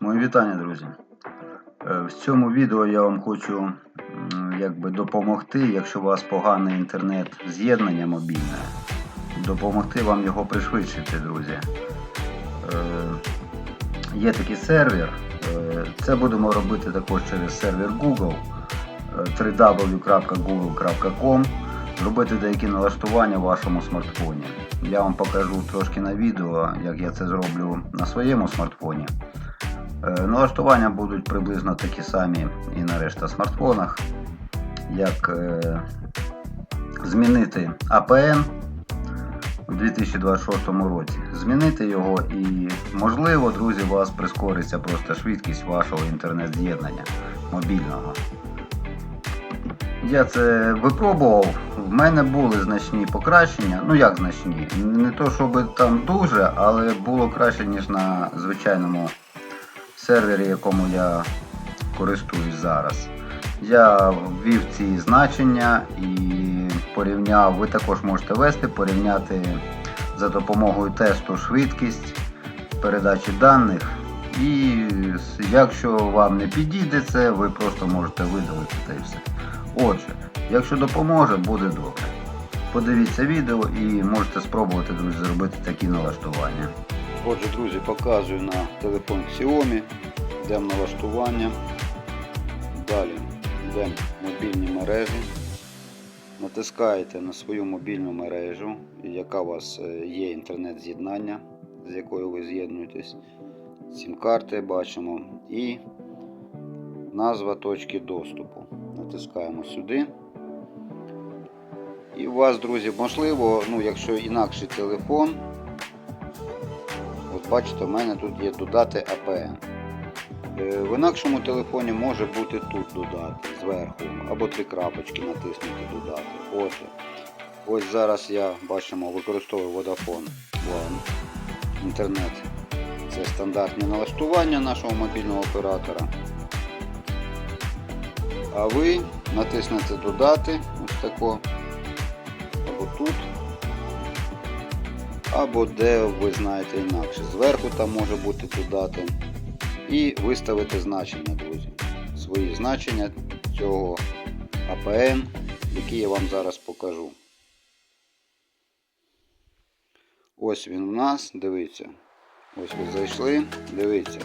Мої вітання, друзі. Е, В цьому відео я вам хочу якби, допомогти, якщо у вас погане інтернет-з'єднання мобільне, допомогти вам його пришвидшити, друзі. Е, Є такий сервер. е, Це будемо робити також через сервер Google www.google.com Зробити деякі налаштування в вашому смартфоні. Я вам покажу трошки на відео, як я це зроблю на своєму смартфоні. Е, Налаштування будуть приблизно такі самі і на решта смартфонах, як е, змінити APN у 2026 році. Змінити його і, можливо, друзі, у вас прискориться просто швидкість вашого інтернет-з'єднання мобільного. Я це випробував. В мене були значні покращення. Ну як значні? Не то, щоб там дуже, але було краще, ніж на звичайному сервері, якому я користуюсь зараз. Я ввів ці значення і порівняв. Ви також можете ввести, порівняти за допомогою тесту швидкість передачі даних. І якщо вам не підійде це, ви просто можете видалити та і все. Отже, якщо допоможе, буде добре. Подивіться відео і можете спробувати, друзі, зробити такі налаштування. Отже, друзі, показую на телефон Xiaomi, йдемо налаштування. Далі йдемо мобільні мережі. Натискаєте на свою мобільну мережу, яка у вас е, є інтернет-з'єднання, з якою ви з'єднуєтесь. Сім-карти бачимо і назва точки доступу. Натискаємо сюди. І у вас, друзі, можливо, ну, якщо інакший телефон, бачите, у мене тут є додати APN. Е, В інакшому телефоні може бути тут додати зверху, або три крапочки натиснути додати. Отже, ось зараз я бачимо використовую Vodafone One інтернет. Це стандартне налаштування нашого мобільного оператора. А ви натиснете додати ось тако, або тут, або де ви знаєте інакше. Зверху там може бути додати. І виставити значення, друзі. Свої значення цього APN, які я вам зараз покажу. Ось він у нас, дивіться. Ось ви зайшли, дивіться.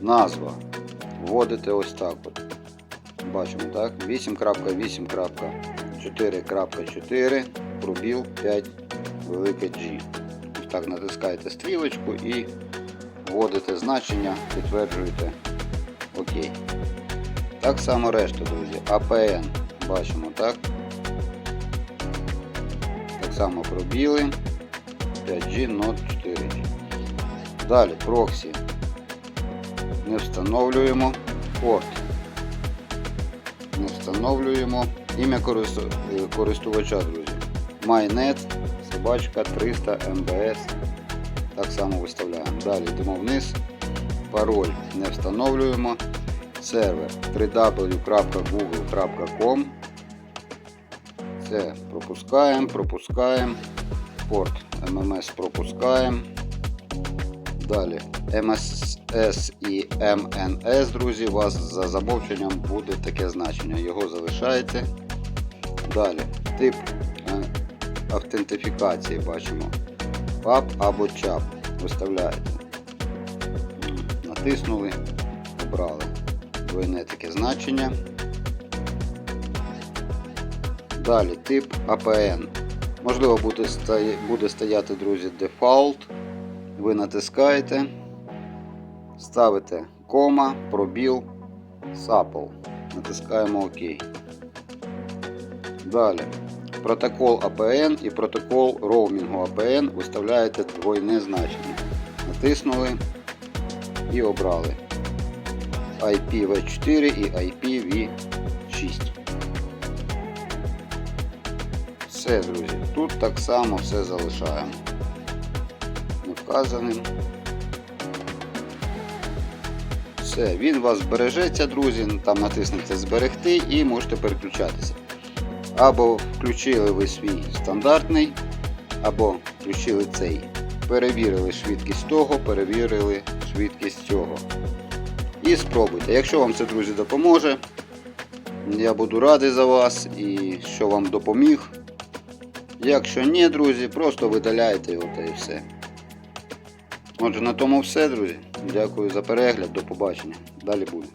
Назва. Вводите ось так от. Бачимо, так? 8.8.4.4 пробіл 5 велике G. Так натискаєте стрілочку і вводите значення, підтверджуєте ОК. Так само решта, друзі. APN бачимо, так? Так само пробіли 5G Note 4G. Далі проксі не встановлюємо. Порт. Не встановлюємо. Ім'я е, користувача, друзі. MyNet, собачка 300 МБС. Так само виставляємо. Далі йдемо вниз. Пароль не встановлюємо. Сервер www.google.com. Це пропускаємо, пропускаємо. Порт MMS пропускаємо. Далі MSS і MNS, друзі, у вас за замовченням буде таке значення. Його залишаєте. Далі тип автентифікації бачимо. PAP або CHAP виставляєте. Натиснули, обрали двойне таке значення. Далі тип APN. Можливо, буде стояти, друзі, дефолт. Ви натискаєте, ставите кома, пробіл, SAPL. Натискаємо ОК. Далі. Протокол APN і протокол роумінгу APN виставляєте двойне значення. Натиснули і обрали IPv4 і IPv6. Все, друзі, тут так само все залишаємо. Не вказаним. Все, він вас збережеться, друзі. Там натиснете зберегти і можете переключатися. Або включили ви свій стандартний, або включили цей. Перевірили швидкість того, перевірили швидкість цього. І спробуйте. Якщо вам це, друзі, допоможе, я буду радий за вас і що вам допоміг. Якщо ні, друзі, просто видаляйте його та і все. Отже, на тому все, друзі. Дякую за перегляд, до побачення. Далі буде.